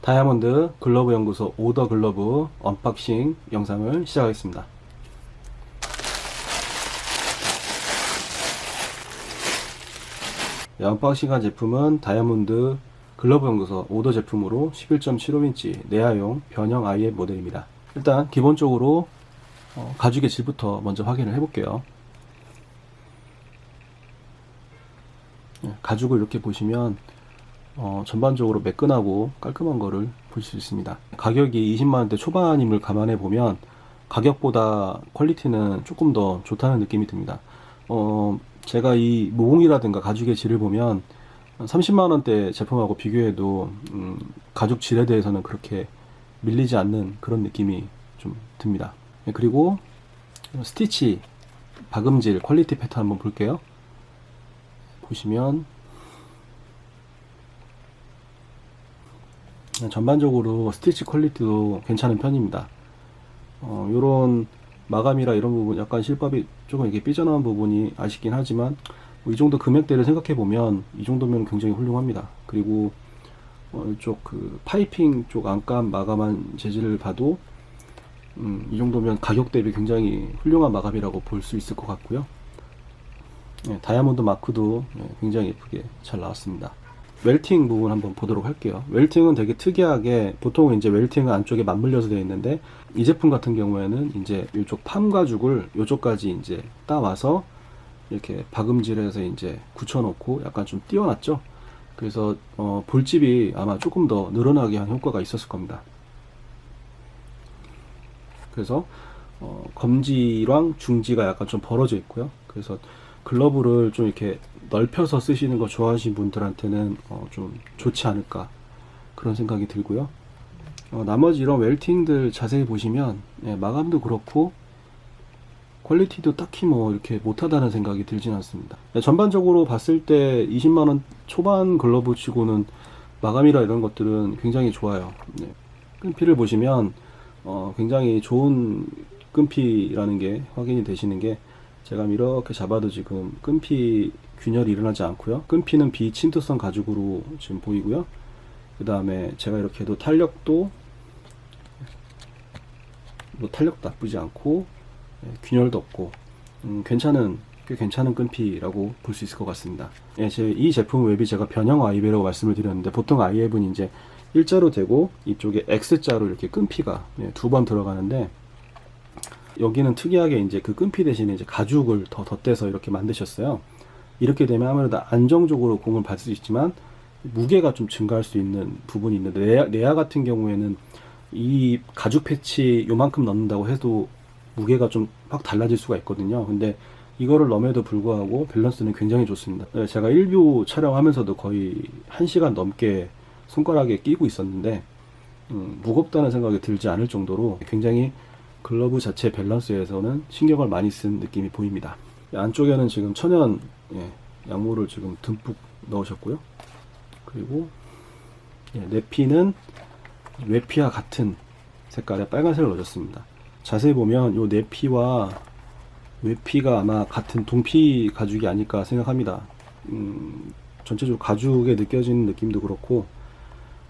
다이아몬드 글러브 연구소 오더 글러브 언박싱 영상을 시작하겠습니다. 네, 언박싱한 제품은 다이아몬드 글러브 연구소 오더 제품으로 11.75인치 내야용 변형 IF 모델입니다. 일단 기본적으로 어, 가죽의 질부터 먼저 확인을 해볼게요. 네, 가죽을 이렇게 보시면 어, 전반적으로 매끈하고 깔끔한 거를 볼 수 있습니다. 가격이 20만원대 초반임을 감안해 보면 가격보다 퀄리티는 조금 더 좋다는 느낌이 듭니다. 어, 제가 이 모공이라든가 가죽의 질을 보면 30만원대 제품하고 비교해도 음, 가죽 질에 대해서는 그렇게 밀리지 않는 그런 느낌이 좀 듭니다. 네, 그리고 스티치 박음질 퀄리티 패턴 한번 볼게요. 보시면 전반적으로 스티치 퀄리티도 괜찮은 편입니다. 어, 요런 마감이라 이런 부분 약간 실밥이 조금 이렇게 삐져나온 부분이 아쉽긴 하지만 뭐 이 정도 금액대를 생각해 보면 이 정도면 굉장히 훌륭합니다. 그리고 어, 이쪽 그 파이핑 쪽 안감 마감한 재질을 봐도 음, 이 정도면 가격 대비 굉장히 훌륭한 마감이라고 볼 수 있을 것 같고요. 네, 다이아몬드 마크도 네, 굉장히 예쁘게 잘 나왔습니다. 웰팅 부분 한번 보도록 할게요. 웰팅은 되게 특이하게 보통 이제 웰팅은 안쪽에 맞물려서 되어 있는데 이 제품 같은 경우에는 이제 이쪽 팜 가죽을 이쪽까지 이제 따와서 이렇게 박음질해서 이제 굳혀놓고 약간 좀 띄워놨죠. 그래서 어, 볼집이 아마 조금 더 늘어나게 한 효과가 있었을 겁니다. 그래서 어, 검지랑 중지가 약간 좀 벌어져 있고요. 그래서 글러브를 좀 이렇게 넓혀서 쓰시는 거 좋아하시는 분들한테는 어, 좀 좋지 않을까 그런 생각이 들고요. 어, 나머지 이런 웰팅들 자세히 보시면 예, 마감도 그렇고 퀄리티도 딱히 뭐 이렇게 못하다는 생각이 들진 않습니다. 예, 전반적으로 봤을 때 20만원 초반 글러브 치고는 마감이라 이런 것들은 굉장히 좋아요. 네. 끈피를 보시면 어, 굉장히 좋은 끈피라는 게 확인이 되시는 게 제가 이렇게 잡아도 지금 끈피 균열이 일어나지 않고요. 끈피는 비침투성 가죽으로 지금 보이고요. 그 다음에 제가 이렇게 해도 탄력도 뭐 탄력도 나쁘지 않고 예, 균열도 없고 음, 괜찮은 꽤 괜찮은 끈피라고 볼 수 있을 것 같습니다. 예, 제, 이 제품 웹이 제가 변형 아이베라고 말씀을 드렸는데 보통 아이앱은 이제 일자로 되고 이쪽에 X자로 이렇게 끈피가 예, 두번 들어가는데 여기는 특이하게 이제 그 끈피 대신에 이제 가죽을 더 덧대서 이렇게 만드셨어요. 이렇게 되면 아무래도 안정적으로 공을 받을 수 있지만 무게가 좀 증가할 수 있는 부분이 있는데 레아, 레아 같은 경우에는 이 가죽 패치 요만큼 넣는다고 해도 무게가 좀 확 달라질 수가 있거든요. 근데 이거를 넣음에도 불구하고 밸런스는 굉장히 좋습니다. 네, 제가 일뷰 촬영하면서도 거의 1시간 넘게 손가락에 끼고 있었는데 음, 무겁다는 생각이 들지 않을 정도로 굉장히 글러브 자체 밸런스에서는 신경을 많이 쓴 느낌이 보입니다. 안쪽에는 지금 천연 예, 양모를 지금 듬뿍 넣으셨고요. 그리고 예, 내피는 외피와 같은 색깔의 빨간색을 넣으셨습니다. 자세히 보면 이 내피와 외피가 아마 같은 동피 가죽이 아닐까 생각합니다. 음, 전체적으로 가죽에 느껴지는 느낌도 그렇고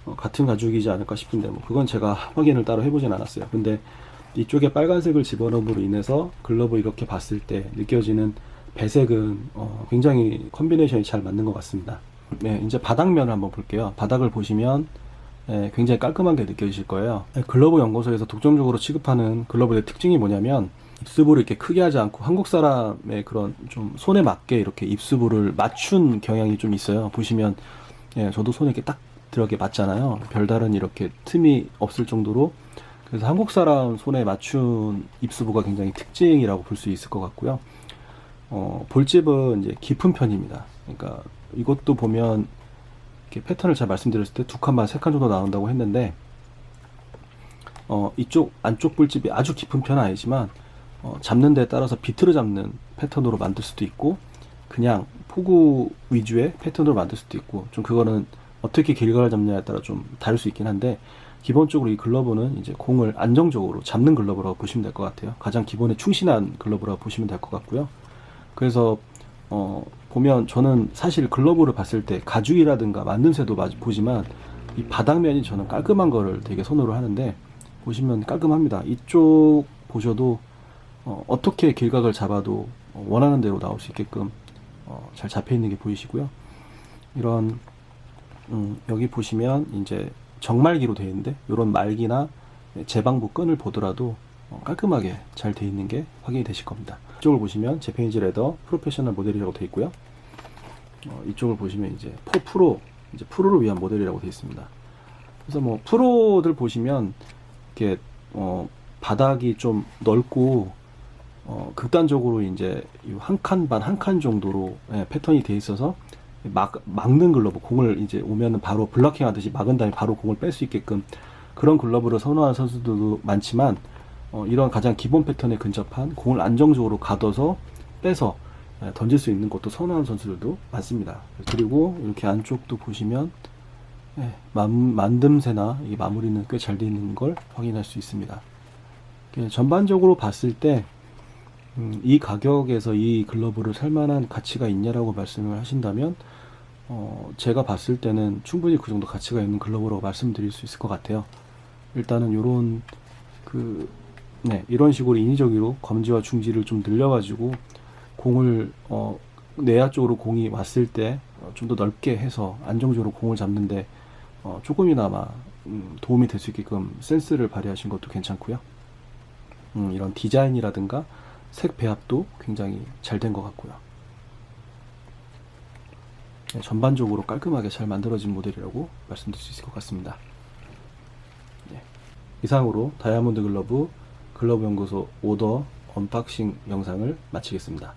어, 같은 가죽이지 않을까 싶은데 뭐 그건 제가 확인을 따로 해보진 않았어요. 근데 이쪽에 빨간색을 집어넣음으로 인해서 글러브 이렇게 봤을 때 느껴지는 배색은 어, 굉장히 컨비네이션이 잘 맞는 것 같습니다. 네, 이제 바닥면을 한번 볼게요. 바닥을 보시면 예, 굉장히 깔끔한 게 느껴지실 거예요. 예, 글러브 연구소에서 독점적으로 취급하는 글러브의 특징이 뭐냐면 입수부를 이렇게 크게 하지 않고 한국 사람의 그런 좀 손에 맞게 이렇게 입수부를 맞춘 경향이 좀 있어요. 보시면 예, 저도 손에 이렇게 딱 들어게 맞잖아요. 별다른 이렇게 틈이 없을 정도로 그래서 한국 사람 손에 맞춘 입수부가 굉장히 특징이라고 볼 수 있을 것 같고요. 어, 볼집은 이제 깊은 편입니다. 그러니까 이것도 보면 이렇게 패턴을 잘 말씀드렸을 때 두 칸만 세칸 정도 나온다고 했는데 어, 이쪽 안쪽 볼집이 아주 깊은 편은 아니지만 어, 잡는 데에 따라서 비트를 잡는 패턴으로 만들 수도 있고 그냥 포구 위주의 패턴으로 만들 수도 있고 좀 그거는 어떻게 길가를 잡냐에 따라 좀 다를 수 있긴 한데 기본적으로 이 글러브는 이제 공을 안정적으로 잡는 글러브라고 보시면 될 것 같아요. 가장 기본에 충실한 글러브라고 보시면 될 것 같고요. 그래서 어, 보면 저는 사실 글러브를 봤을 때 가죽이라든가 만듦새도 마- 보지만 이 바닥면이 저는 깔끔한 거를 되게 선호를 하는데 보시면 깔끔합니다. 이쪽 보셔도 어, 어떻게 길각을 잡아도 어, 원하는 대로 나올 수 있게끔 어, 잘 잡혀 있는 게 보이시고요. 이런 음, 여기 보시면 이제 정말기로 되어 있는데 이런 말기나 제방부 끈을 보더라도 어, 깔끔하게 잘 되어 있는 게 확인이 되실 겁니다. 이쪽을 보시면 제페니즈 레더 프로페셔널 모델이라고 되어 있고요. 어, 이쪽을 보시면 이제 포 프로 이제 프로를 위한 모델이라고 되어 있습니다. 그래서 뭐 프로들 보시면 이렇게 어, 바닥이 좀 넓고 어, 극단적으로 이제 한 칸 반 한 칸 정도로 예, 패턴이 돼 있어서 막 막는 글러브 공을 이제 오면은 바로 블러킹 하듯이 막은 다음에 바로 공을 뺄 수 있게끔 그런 글러브를 선호하는 선수들도 많지만 어, 이런 가장 기본 패턴에 근접한 공을 안정적으로 가둬서 빼서 예, 던질 수 있는 것도 선호하는 선수들도 많습니다. 그리고 이렇게 안쪽도 보시면 예, 만, 만듦새나 이 마무리는 꽤 잘 되어 있는 걸 확인할 수 있습니다. 예, 전반적으로 봤을 때 음, 이 가격에서 이 글러브를 살 만한 가치가 있냐라고 말씀을 하신다면 어, 제가 봤을 때는 충분히 그 정도 가치가 있는 글러브라고 말씀드릴 수 있을 것 같아요. 일단은 요런 그 네, 이런 식으로 인위적으로 검지와 중지를 좀 늘려가지고 공을 어, 내야 쪽으로 공이 왔을 때 좀 더 넓게 해서 안정적으로 공을 잡는데 어, 조금이나마 음, 도움이 될 수 있게끔 센스를 발휘하신 것도 괜찮고요. 음, 이런 디자인이라든가 색 배합도 굉장히 잘 된 것 같고요. 네, 전반적으로 깔끔하게 잘 만들어진 모델이라고 말씀드릴 수 있을 것 같습니다. 네. 이상으로 다이아몬드 글러브 글러브 연구소 오더 언박싱 영상을 마치겠습니다.